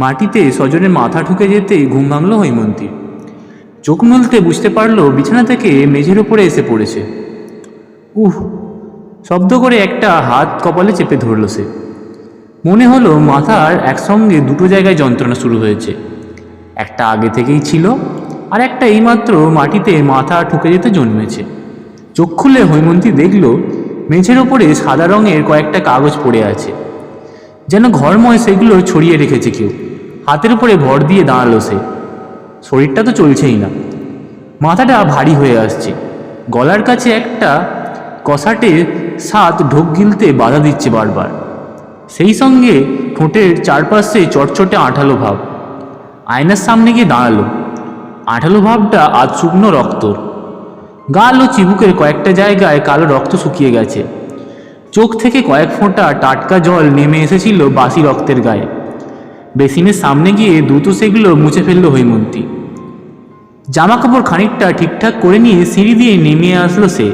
মাটিতে সজনের মাথা ঠুকে যেতেই ঘুম ভাঙল হৈমন্তীর চোখ মুলতে বুঝতে পারল বিছানা থেকে মেঝের ওপরে এসে পড়েছে। উহ, শব্দ করে একটা হাত কপালে চেপে ধরল সে। মনে হলো মাথার একসঙ্গে দুটো জায়গায় যন্ত্রণা শুরু হয়েছে। একটা আগে থেকেই ছিল, আর একটা এইমাত্র মাটিতে মাথা ঠুকে যেতে জন্মেছে। চোখ খুলে হৈমন্তী দেখল, মেঝের ওপরে সাদা রঙের কয়েকটা কাগজ পড়ে আছে। যেন ঘরময় সেগুলো ছড়িয়ে রেখেছে কেউ। হাতের উপরে ভর দিয়ে দাঁড়াল সে। শরীরটা তো চলছেই না। মাথাটা ভারী হয়ে আসছে। গলার কাছে একটা কষাটে সাত ঢোক গিলতে বাধা দিচ্ছে বারবার। সেই সঙ্গে ঠোঁটের চারপাশে চটচটে আঠালো ভাব। আয়নার সামনে গিয়ে দাঁড়াল। আঠালো ভাবটা আজ শুকনো রক্তর। গাল ও চিবুকের কয়েকটা জায়গায় কালো রক্ত শুকিয়ে গেছে। চোখ থেকে কয়েক ফোঁটা টাটকা জল নেমে এসেছিল বাসি রক্তের গায়ে। বেসিনের সামনে গিয়ে দ্রুত সেগুলো মুছে ফেলল হৈমন্তী। জামা কাপড় খানিকটা ঠিকঠাক করে নিয়ে সিঁড়ি দিয়ে নেমে আসলো সে।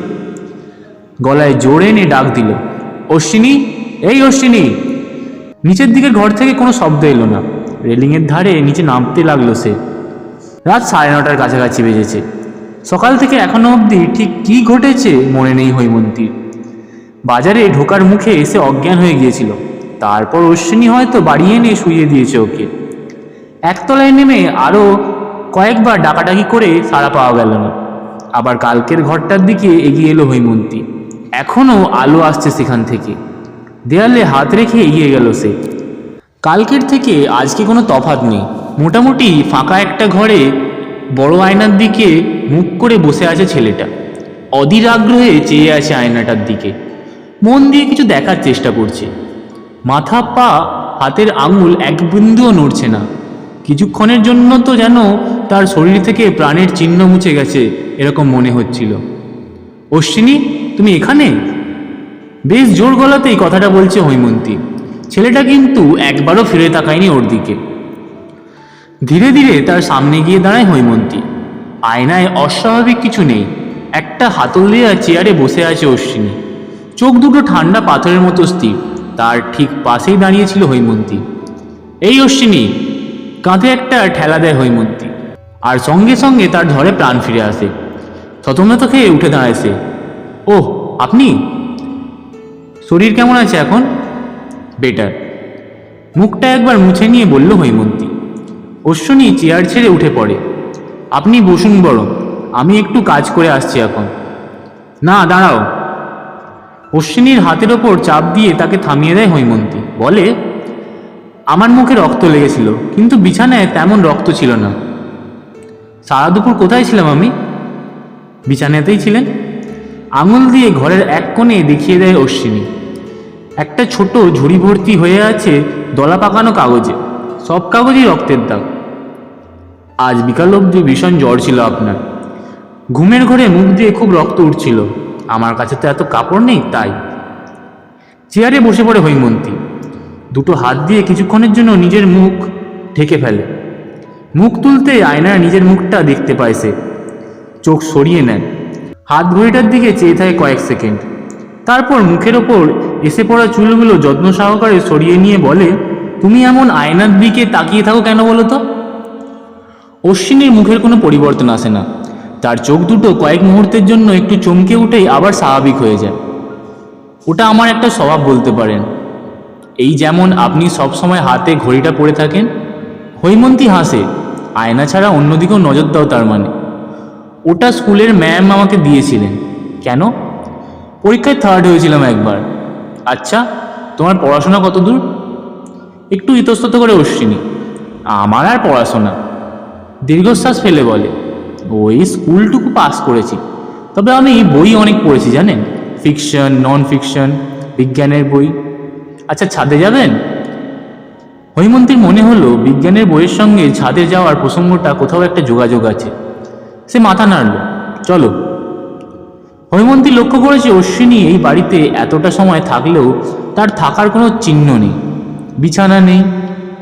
গলায় জোরে এনে ডাক দিল, অশ্বিনী, এই অশ্বিনী! নিচের দিকের ঘর থেকে কোনো শব্দ এলো না। রেলিংয়ের ধারে নিচে নামতে লাগল সে। রাত সাড়ে নটার কাছাকাছি বেজেছে। সকাল থেকে এখনও অবধি ঠিক কি ঘটেছে মনে নেই হৈমন্তীর। বাজারে ঢোকার মুখে এসে অজ্ঞান হয়ে গিয়েছিল। তারপর অশ্বিনী হয়তো বাড়ি এনে শুইয়ে দিয়েছে ওকে। একতলায় নেমে আরও কয়েকবার ডাকাডাকি করে সাড়া পাওয়া গেল না। আবার কালকের ঘরটার দিকে এগিয়ে এলো হৈমন্তী। এখনও আলো আসছে সেখান থেকে। দেয়ালে হাত রেখে এগিয়ে গেল সে। কালকের থেকে আজকে কোনো তফাৎ নেই? মোটামুটি ফাঁকা একটা ঘরে বড় আয়নার দিকে মুখ করে বসে আছে ছেলেটা। অধীর আগ্রহে চেয়ে আছে আয়নাটার দিকে। মন দিয়ে কিছু দেখার চেষ্টা করছে। মাথা, পা, হাতের আঙুল এক বিন্দুও নড়ছে না। কিছুক্ষণের জন্য তো যেন তার শরীর থেকে প্রাণের চিহ্ন মুছে গেছে, এরকম মনে হচ্ছিল। অশ্বিনী, তুমি এখানে? বেশ জোর গলাতেই কথাটা বলছে হৈমন্তী। ছেলেটা কিন্তু একবারও ফিরে তাকায়নি ওর দিকে। ধীরে ধীরে তার সামনে গিয়ে দাঁড়ায় হৈমন্তী। আয়নায় অস্বাভাবিক কিছু নেই। একটা হাতল দেওয়া চেয়ারে বসে আছে অশ্বিনী। চোখ দুটো ঠান্ডা পাথরের মতো স্থির। ঠিক পাশেই দাঁড়িয়েছিল হৈমন্তী। এই অশ্বিনী, কাঁধে একটা ঠেলা দেয় হৈমন্তী, আর সঙ্গে সঙ্গে তার ঝড়ে প্রাণ ফিরে আসে। থতমত খেয়ে উঠে দাঁড়ায় সে ওহ, আপনি? শরীর কেমন আছে এখন? বেটার। মুখটা একবার মুছে নিয়ে বলল হৈমন্তী। অশ্বিনী চেয়ার ছেড়ে উঠে পড়ে। আপনি বসুন বরং, আমি একটু কাজ করে আসছি এখন। না, দাঁড়াও। অশ্বিনীর হাতের ওপর চাপ দিয়ে তাকে থামিয়ে দেয় হৈমন্তী। বলে, আমার মুখে রক্ত লেগেছিল, কিন্তু বিছানায় তেমন রক্ত ছিল না। সারা দুপুর কোথায় ছিলাম আমি? বিছানাতেই ছিলেন। আঙুল দিয়ে ঘরের এক কোণে দেখিয়ে দেয় অশ্বিনী। একটা ছোট ঝুড়ি ভর্তি হয়ে আছে দলা পাকানো কাগজে, সব কাগজই রক্তের দাগ। আজ বিকাল অবধি ভীষণ জ্বর ছিল আপনার। ঘুমের ঘরে মুখ দিয়ে খুব রক্ত উঠছিল। আমার কাছে তো এত কাপড় নেই, তাই। চেয়ারে বসে পড়ে হৈমন্তী। দুটো হাত দিয়ে কিছুক্ষণের জন্য নিজের মুখ ঢেকে ফেলে। মুখ তুলতে আয়নায় নিজের মুখটা দেখতে পায় সে। চোখ সরিয়ে নেয়। হাত ঘড়িটার দিকে চেয়ে থাকে কয়েক সেকেন্ড। তারপর মুখের ওপর এসে পড়া চুলগুলো যত্ন সহকারে সরিয়ে নিয়ে বলে, তুমি এমন আয়নার দিকে তাকিয়ে থাকো কেন বলো তো? অশ্বিনীর মুখের কোনো পরিবর্তন আসে না। তার চোখ দুটো কয়েক মুহূর্তের জন্য একটু চমকে উঠেই আবার স্বাভাবিক হয়ে যায়। ওটা আমার একটা স্বভাব বলতে পারেন। এই যেমন আপনি সব সময় হাতে ঘড়িটা পরে থাকেন, হৈমন্তী হাসে, আয়না ছাড়া অন্যদিকেও নজর দাও তার মানে। ওটা স্কুলের ম্যাম আমাকে দিয়েছিলেন। কেন? পরীক্ষায় থার্ড হয়েছিলাম একবার। আচ্ছা তোমার পড়াশোনা কত দূর? একটু ইতস্তত করে অশ্বিনী আমার আর পড়াশোনা। দীর্ঘশ্বাস ফেলে বলে। ওই স্কুলটুকু পাস করেছি। তবে আমি বই অনেক পড়েছি, জানেন? ফিকশন নন ফিকশন বিজ্ঞানের বই। আচ্ছা ছাদে যাবেন? হৈমন্তীর মনে হলো বিজ্ঞানের বইয়ের সঙ্গে ছাদে যাওয়ার প্রসঙ্গটা কোথাও একটা যোগাযোগ আছে। সে মাথা নাড়ল, চলো। হৈমন্তী লক্ষ্য করেছে অশ্বিনী এই বাড়িতে এতটা সময় থাকলেও তার থাকার কোনো চিহ্ন নেই। বিছানা নেই।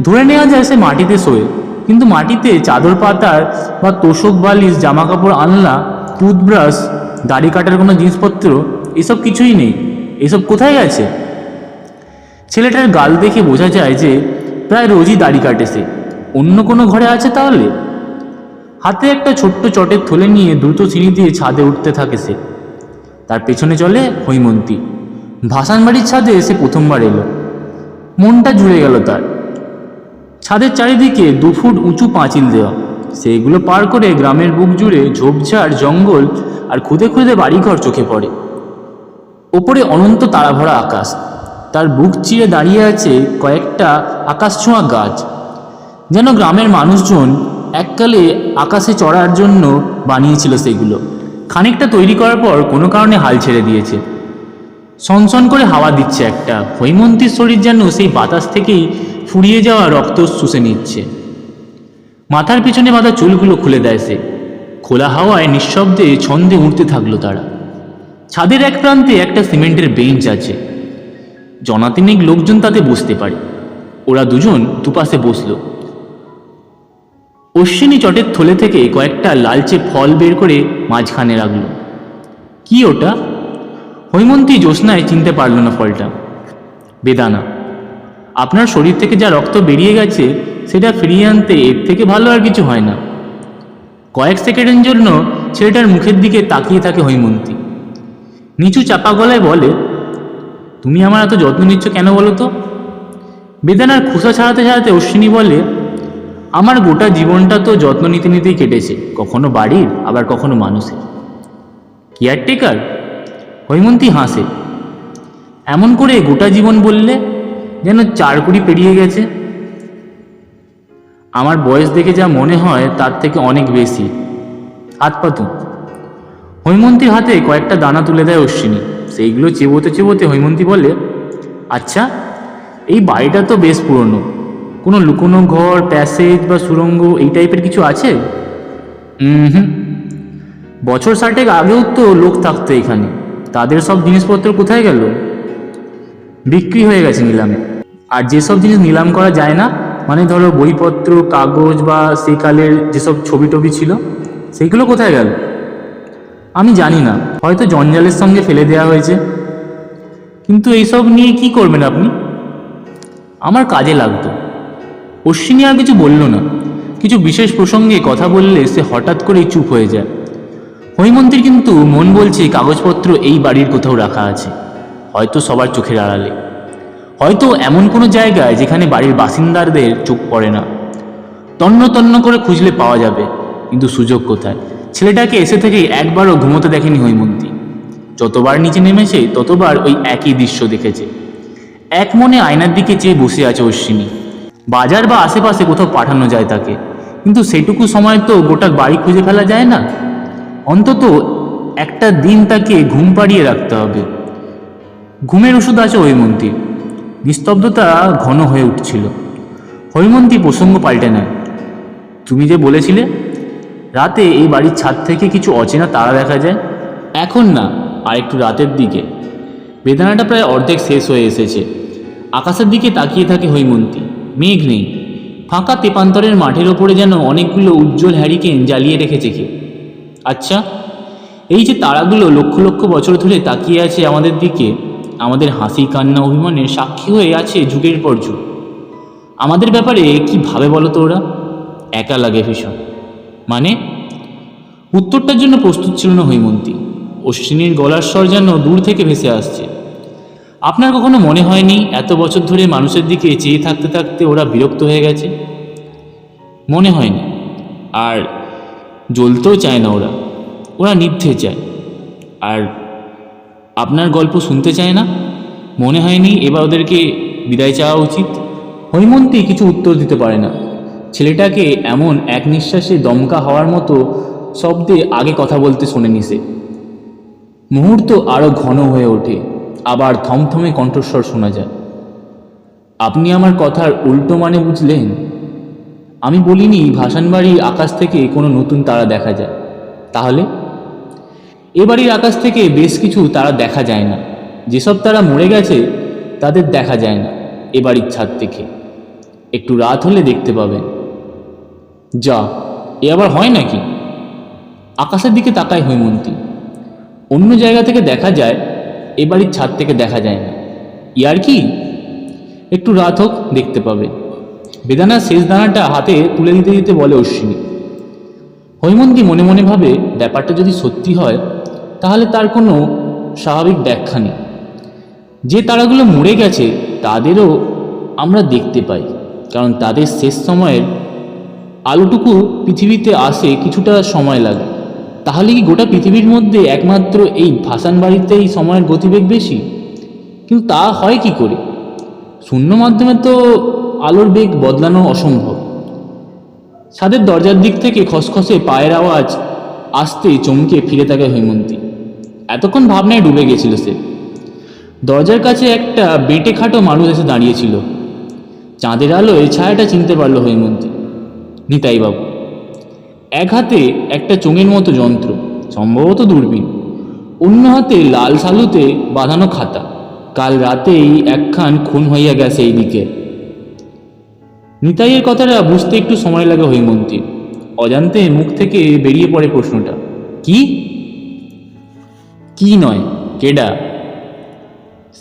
ধরে নেওয়া যায় সে মাটিতে শোয়ে। কিন্তু মাটিতে চাদর পাতার বা তোষক বালিশ জামা কাপড় আনলা টুথব্রাশ, দাড়ি কাটার কোনো জিনিসপত্র, এসব কিছুই নেই। এসব কোথায় গেছে ছেলেটার গাল দেখে বোঝা যায় যে প্রায় রোজই দাড়ি কাটে সে অন্য কোনো ঘরে আছে তাহলে? হাতে একটা ছোট্ট চটের থলে নিয়ে দ্রুত সিঁড়ি দিয়ে ছাদে উঠতে থাকে সে। তার পেছনে চলে হৈমন্তী। ভাসান বাড়ির ছাদে এসে প্রথমবার এলো। মনটা জুড়ে গেল তার। ছাদের চারিদিকে দু ফুট উঁচু পাঁচিল দেওয়া। সেইগুলো পার করে গ্রামের বুক জুড়ে ঝোপঝাড়, জঙ্গল আর খুদে খুদে বাড়িঘর চোখে পড়ে। ওপরে অনন্ত তারাভরা আকাশ। তার বুক চিরে দাঁড়িয়ে আছে কয়েকটা আকাশ ছোঁয়া গাছ। যেন গ্রামের মানুষজন এককালে আকাশে চড়ার জন্য বানিয়েছিল সেগুলো। খানিকটা তৈরি করার পর কোনো কারণে হাল ছেড়ে দিয়েছে। সনসন করে হাওয়া দিচ্ছে একটা। হৈমন্তীর শরীর যেন সেই বাতাস থেকেই ফুরিয়ে যাওয়া রক্ত শুষে নিচ্ছে। মাথার পিছনে বাঁধা চুলগুলো খুলে দেয় সে। খোলা হাওয়ায় নিঃশব্দে ছন্দে উঠতে থাকল তারা। ছাদের এক প্রান্তে একটা সিমেন্টের বেঞ্চ আছে। জনাতিনিক লোকজন তাতে বসতে পারে। ওরা দুজন দুপাশে বসল। অশ্বিনী চটের থলে থেকে কয়েকটা লালচে ফল বের করে মাঝখানে রাখল। কি ওটা? হৈমন্তী জ্যোৎস্নায় চিনতে পারল না ফলটা। বেদানা। আপনার শরীর থেকে যা রক্ত বেরিয়ে গেছে, সেটা ফিরিয়ে আনতে এর থেকে ভালো আর কিছু হয় না। কয়েক সেকেন্ডের জন্য ছেলেটার মুখের দিকে তাকিয়ে থাকে হৈমন্তী। নিচু চাপা গলায় বলে, তুমি আমার এত যত্ন নিচ্ছ কেন বলো তো? বেদানার খোসা ছাড়াতে ছাড়াতে অশ্বিনী বলে, আমার গোটা জীবনটা তো যত্ন নিতে নিতেই কেটেছে, কখনো বাড়ির, আবার কখনো মানুষের। কেয়ারটেকার হৈমন্তী হাসে, এমন করে গোটা জীবন বললে যেন চার কুড়ি পেরিয়ে গেছে। আমার বয়স দেখে যা মনে হয় তার থেকে অনেক বেশি। হাত পাতুন হৈমন্তীর হাতে কয়েকটা দানা তুলে দেয় অশ্বিনী। সেইগুলো চেবোতে চেবোতে হৈমন্তী বলে আচ্ছা এই বাড়িটা তো বেশ পুরনো। কোনো লুকোনো ঘর, প্যাসেজ বা সুরঙ্গ এই টাইপের কিছু আছে? হুম। বছর ষাটেক আগেও তো লোক থাকতো এখানে। তাদের সব জিনিসপত্র কোথায় গেল? বিক্রি হয়ে গেছে নিলামে। আর যেসব জিনিস নিলাম করা যায় না মানে ধরো বইপত্র, কাগজ বা সেকালের যেসব ছবি টবি ছিল, সেইগুলো কোথায় গেল? আমি জানি না। হয়তো জঞ্জালের সঙ্গে ফেলে দেওয়া হয়েছে। কিন্তু এইসব নিয়ে কি করবেন আপনি? আমার কাজে লাগতো। অশ্বিনী আর কিছু বলল না। কিছু বিশেষ প্রসঙ্গে কথা বললে সে হঠাৎ করেই চুপ হয়ে যায়। হৈমন্তীর কিন্তু মন বলছে, কাগজপত্র এই বাড়ির কোথাও রাখা আছে। হয়তো সবার চোখের আড়ালে। হয়তো এমন কোনো জায়গায় যেখানে বাড়ির বাসিন্দাদের চোখ পড়ে না। তন্ন তন্ন করে খুঁজলে পাওয়া যাবে, কিন্তু সুযোগ কোথায়? ছেলেটাকে এসে থেকেই একবারও ঘুমোতে দেখেনি হৈমন্তী। যতবার নিচে নেমেছে, ততবার ওই একই দৃশ্য দেখেছে। এক মনে আয়নার দিকে চেয়ে বসে আছে অশ্বিনী। বাজার বা আশেপাশে কোথাও পাঠানো যায় তাকে। কিন্তু সেটুকু সময় তো গোটা বাড়ি খুঁজে ফেলা যায় না। অন্তত একটা দিন তাকে ঘুম পাড়িয়ে রাখতে হবে। ঘুমের ওষুধ আছে হৈমন্তীর। নিস্তব্ধতা ঘন হয়ে উঠছিল। হৈমন্তী প্রসঙ্গ পাল্টে নেয় তুমি যে বলেছিলে রাতে এই বাড়ির ছাদ থেকে কিছু অচেনা তারা দেখা যায়, এখন না আর একটু রাতের দিকে। বেদনাটা প্রায় অর্ধেক শেষ হয়ে এসেছে। আকাশের দিকে তাকিয়ে থাকে হৈমন্তী মেঘ নেই। ফাঁকা তেপান্তরের মাঠের ওপরে যেন অনেকগুলো উজ্জ্বল হ্যারিকেন জ্বালিয়ে রেখেছে কেউ। আচ্ছা এই যে তারাগুলো লক্ষ লক্ষ বছর ধরে তাকিয়ে আছে আমাদের দিকে আমাদের হাসি কান্না অভিমানের সাক্ষী হয়ে আছে যুগের পর যুগ। আমাদের ব্যাপারে কি ভাবে বলো তো ওরা? একা লাগে ভীষণ। মানে? উত্তরটার জন্য প্রস্তুত ছিল না হৈমন্তী। অশ্বিনীর গলার স্বর যেন দূর থেকে ভেসে আসছে। আপনার কখনো মনে হয়নি এত বছর ধরে মানুষের দিকে চেয়ে থাকতে থাকতে ওরা বিরক্ত হয়ে গেছে? মনে হয়নি। আর জ্বলতেও চায় না ওরা। ওরা নিভতে চায়। আর আপনার গল্প শুনতে চায় না? মনে হয়নি এবার ওদেরকে বিদায় চাওয়া উচিত? হৈমন্তী কিছু উত্তর দিতে পারে না। ছেলেটাকে এমন এক নিঃশ্বাসে দমকা হওয়ার মতো শব্দে আগে কথা বলতে শোনেনি সে। মুহূর্ত আরও ঘন হয়ে ওঠে, আবার থমথমে কণ্ঠস্বর শোনা যায়। আপনি আমার কথার উল্টো মানে বুঝলেন? আমি বলিনি ভাসানবাড়ির আকাশ থেকে কোনো নতুন তারা দেখা যায়। তাহলে? এ বাড়ির আকাশ থেকে বেশ কিছু তারা দেখা যায় না। যেসব তারা মরে গেছে, তাদের দেখা যায় না এ ছাদ থেকে। একটু রাত হলে দেখতে পাবেন যা, এ আবার হয় নাকি? আকাশের দিকে তাকায় হৈমন্তী। অন্য জায়গা থেকে দেখা যায় এ বাড়ির ছাদ থেকে দেখা যায় না। ইয়ার কি? একটু রাত হোক, দেখতে পাবে। বেদানার শেষ দানাটা হাতে তুলে দিতে দিতে বলে অশ্বিনী। হৈমন্তী মনে মনে ভাবে, ব্যাপারটা যদি সত্যি হয় তাহলে তার কোনো স্বাভাবিক ব্যাখ্যা নেই। যে তারাগুলো মরে গেছে, তাদেরও আমরা দেখতে পাই, কারণ তাদের শেষ সময়ের আলোটুকু পৃথিবীতে আসে কিছুটা সময় লাগে। তাহলে কি গোটা পৃথিবীর মধ্যে একমাত্র এই ভাসান বাড়িতেই সময়ের গতিবেগ বেশি? কিন্তু তা হয় কি করে? শূন্য মাধ্যমে তো আলোর বেগ বদলানো অসম্ভব। ছাদের দরজার দিক থেকে খসখসে পায়ের আওয়াজ আসতে চমকে ফিরে থাকে হৈমন্তী। এতক্ষণ ভাবনায় ডুবে গেছিল সে। দরজার কাছে একটা বেঁটে খাটো মানুষ এসে দাঁড়িয়েছিল। চাঁদের আলোয় ছায়াটা চিনতে পারল হৈমন্তী, নিতাইবাবু। এক হাতে একটা চোঙের মতো যন্ত্র, সম্ভবত দূরবীন। অন্য হাতে লাল সালুতে বাঁধানো খাতা। কাল রাতেই একখান খুন হইয়া গেছে এই দিকে নিতাইয়ের কথাটা বুঝতে একটু সময় লাগে হৈমন্তী অজান্তে মুখ থেকে বেরিয়ে পড়ে প্রশ্নটা, কি? কি নয়? কেডা?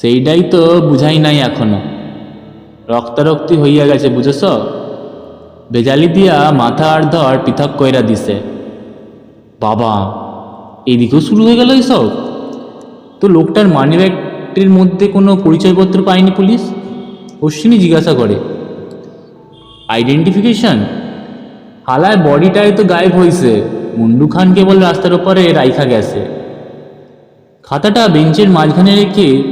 সেইটাই তো বুঝাই নাই এখনও। রক্তারক্তি হইয়া গেছে, বুঝেছ? বেজালি দিয়া মাথা আর ধর পৃথক কইরা দিছে। বাবা, এদিকেও শুরু হয়ে গেল এইসব তো লোকটার মানি ব্যাগটির মধ্যে কোনো পরিচয়পত্র পায়নি পুলিশ? অশ্বিনী জিজ্ঞাসা করে আইডেন্টিফিকেশন হালায় বডিটাই তো গায়েব হয়েছে মুন্ডু খান কেবল রাস্তার ওপরে রাইখা গেছে। খাতাটা বেঞ্চের মাঝখানে রেখে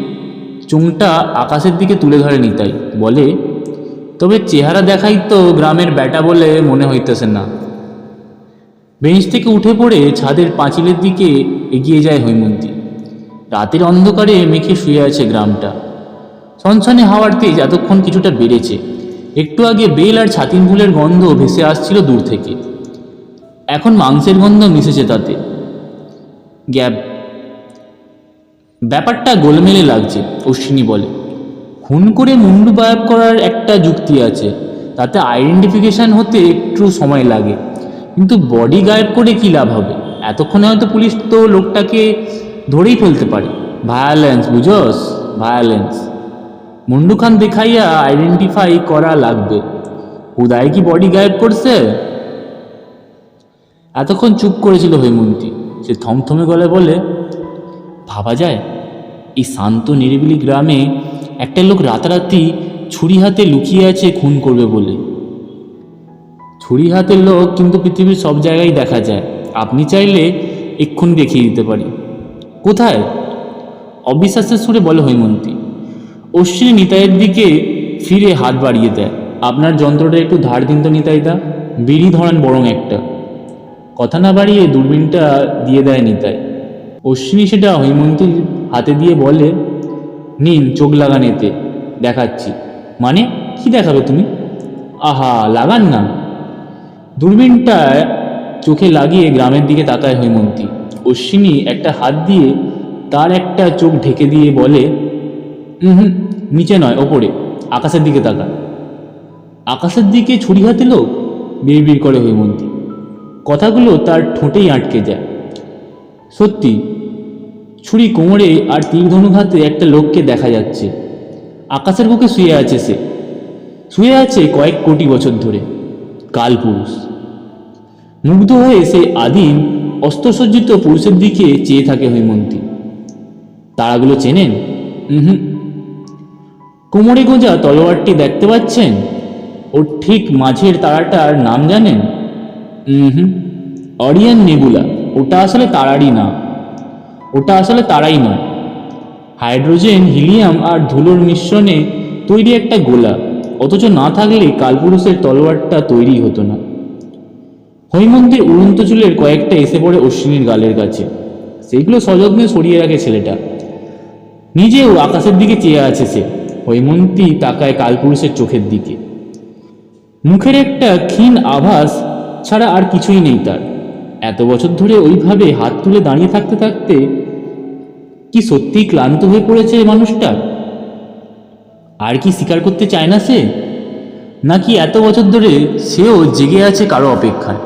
চুংটা আকাশের দিকে তুলে ধরে নিতাই বলে, তবে চেহারা দেখাই তো গ্রামের ব্যাটা বলে মনে হইতেছে না। বেঞ্চ থেকে উঠে পড়ে ছাদের পাঁচিলের দিকে এগিয়ে যায় হৈমন্তী। রাতের অন্ধকারে মেখে শুয়ে আছে গ্রামটা। ছনছনে হাওয়ার তেজ এতক্ষণ কিছুটা বেড়েছে। একটু আগে বেল আর ছাতিম ফুলের গন্ধ ভেসে আসছিল দূর থেকে। এখন মাংসের গন্ধ মিশেছে তাতে। গ্যাপ ব্যাপারটা গোলমেলে লাগছে, অশ্বিনী বলে। খুন করে মুন্ডু বায়াব করার একটা যুক্তি আছে, তাতে আইডেন্টিফিকেশন হতে একটু সময় লাগে। কিন্তু বডি গায়েব করে কী লাভ হবে? এতক্ষণে হয়তো পুলিশ তো লোকটাকে ধরেই ফেলতে পারে। ভায়োলেন্স বুঝোস? ভায়োলেন্স মুন্ডু খান দেখাইয়া আইডেন্টিফাই করা লাগবে। উদয় কি বডি গায়েব করছে? এতক্ষণ চুপ করেছিল হৈমন্তী। সে থমথমে গলায় বলে ভাবা যায়? এই শান্ত, নিরিবিলি গ্রামে একটা লোক রাতারাতি ছুরি হাতে লুকিয়ে আছে, খুন করবে বলে। ছুরি হাতের লোক কিন্তু পৃথিবীর সব জায়গায় দেখা যায়। আপনি চাইলে এক্ষুনি দেখিয়ে দিতে পারি। কোথায়? অবিশ্বাসের সুরে বলে হৈমন্তী। অশ্বিনী নিতাইয়ের দিকে ফিরে হাত বাড়িয়ে দেয়। আপনার যন্ত্রটা একটু ধার দিন তো নিতাইদা। বিড়ি ধরান বরং একটা। কথা না বাড়িয়ে দূরবীনটা দিয়ে দেয় নিতাই। অশ্বিনী সেটা হৈমন্তীর হাতে দিয়ে বলে, নিন চোখ লাগান এতে, দেখাচ্ছি। মানে কি দেখাবে তুমি? আহা, লাগান না। দূরবীনটা চোখে লাগিয়ে গ্রামের দিকে তাকায় হৈমন্তী। অশ্বিনী একটা হাত দিয়ে তার একটা চোখ ঢেকে দিয়ে বলে হুম, নিচে নয়, ওপরে, আকাশের দিকে তাকা আকাশের দিকে ছুরি হাতে লোক? বিড় করে হৈমন্তী। কথাগুলো তার ঠোঁটেই আটকে যায়। সত্যি, ছুরি কোমরে আর তীর ধনুক হাতে একটা লোককে দেখা যাচ্ছে। আকাশের বুকে শুয়ে আছে সে। শুয়ে আছে কয়েক কোটি বছর ধরে। কালপুরুষ মুগ্ধ হয়ে সে আদিম, অস্ত্রসজ্জিত পুরুষের দিকে চেয়ে থাকে হৈমন্তী। তারাগুলো চেনেন? হুম কোমরে গোঁজা তলোয়ারটি দেখতে পাচ্ছেন? ওর ঠিক মাঝের তারাটার নাম জানেন? হুম অরিয়ান নেবুলা। ওটা আসলে তারারই না। ওটা আসলে তারাই নয় হাইড্রোজেন, হিলিয়াম আর ধুলোর মিশ্রণে তৈরি একটা গোলা। অথচ না থাকলে কালপুরুষের তলোয়ারটা তৈরি হতো না। হৈমন্তীর উড়ন্ত চুলের কয়েকটা এসে পড়ে অশ্বিনীর গালের কাছে। সেইগুলো সযত্নে সরিয়ে রাখে ছেলেটা। নিজেও আকাশের দিকে চেয়ে আছে সে। হৈমন্তী তাকায় কালপুরুষের চোখের দিকে। মুখের একটা ক্ষীণ আভাস ছাড়া আর কিছুই নেই তার। এত বছর ধরে ওইভাবে হাত তুলে দাঁড়িয়ে থাকতে থাকতে কি সত্যিই ক্লান্ত হয়ে পড়েছে মানুষটা? আর কি স্বীকার করতে চায় না সে? নাকি এত বছর ধরে সেও জেগে আছে কারও অপেক্ষায়?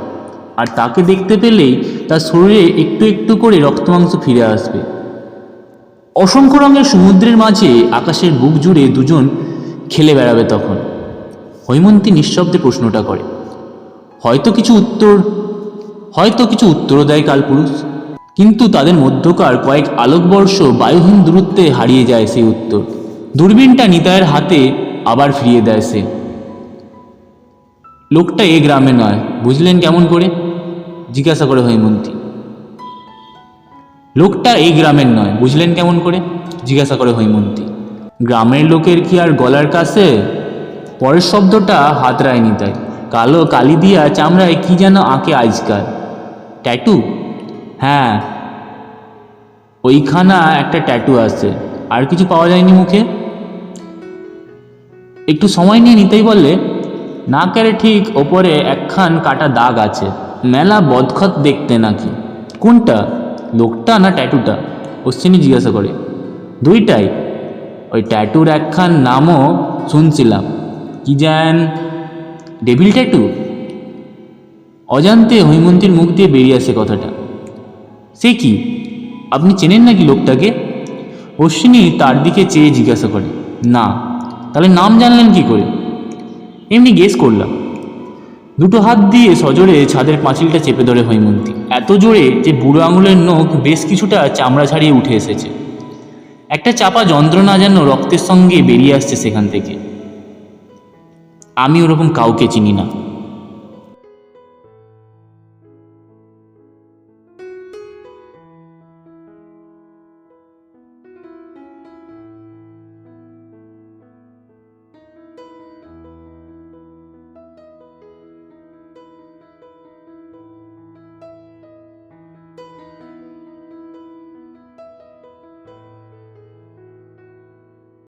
আর তাকে দেখতে পেলেই তার শরীরে একটু একটু করে রক্তমাংস ফিরে আসবে। অসংখ্য রঙের সমুদ্রের মাঝে আকাশের বুক জুড়ে দুজন খেলে বেড়াবে তখন। হৈমন্তী নিঃশব্দে প্রশ্নটা করে, হয়তো কিছু উত্তর হয়তো কিছু উত্তরও দেয় কালপুরুষ। কিন্তু তাদের মধ্যকার কয়েক আলোকবর্ষ বায়ুহীন দূরত্বে হারিয়ে যায় সেই উত্তর। দূরবীনটা নিতায়ের হাতে আবার ফিরিয়ে দেয় সে। লোকটা এ গ্রামে নয়, বুঝলেন কেমন করে? জিজ্ঞাসা করে হৈমন্তী। লোকটা এই গ্রামের নয়, বুঝলেন কেমন করে? জিজ্ঞাসা করে হৈমন্তী। গ্রামের লোকের কি আর গলার কাছে? পরের শব্দটা হাতড়ায় নিতাই। কালো কালি দিয়া চামড়ায় কি যেন আঁকে আজকাল ট্যাটু? হ্যাঁ। ওইখানা একটা ট্যাটু আছে। আর কিছু পাওয়া যায়নি মুখে? একটু সময় নিয়ে নিতেই বললে নাকের ঠিক ওপরে একখান কাটা দাগ আছে। মেলা বদখত দেখতে নাকি। কোনটা? লোকটা না ট্যাটুটা? অশ্বিনী জিজ্ঞাসা করে। দুইটাই। ওই ট্যাটুর একখান নামও শুনছিলাম। কি যেন? Devil tattoo? অজান্তে হৈমন্তীর মুখ দিয়ে বেরিয়ে আসে কথাটা। সে কি? আপনি চেনেন নাকি লোকটাকে? অশ্বিনী তার দিকে চেয়ে জিজ্ঞাসা করে, না। তাহলে নাম জানলেন কি করে? এমনি গেস করলাম। দুটো হাত দিয়ে সজোরে ছাদের পাঁচিলটা চেপে ধরে হৈমন্তী। এত জোরে যে বুড়ো আঙুলের নখ বেশ কিছুটা চামড়া ছাড়িয়ে উঠে এসেছে। একটা চাপা যন্ত্রণা যেন রক্তের সঙ্গে বেরিয়ে আসছে সেখান থেকে। আমি ওরকম কাউকে চিনি না।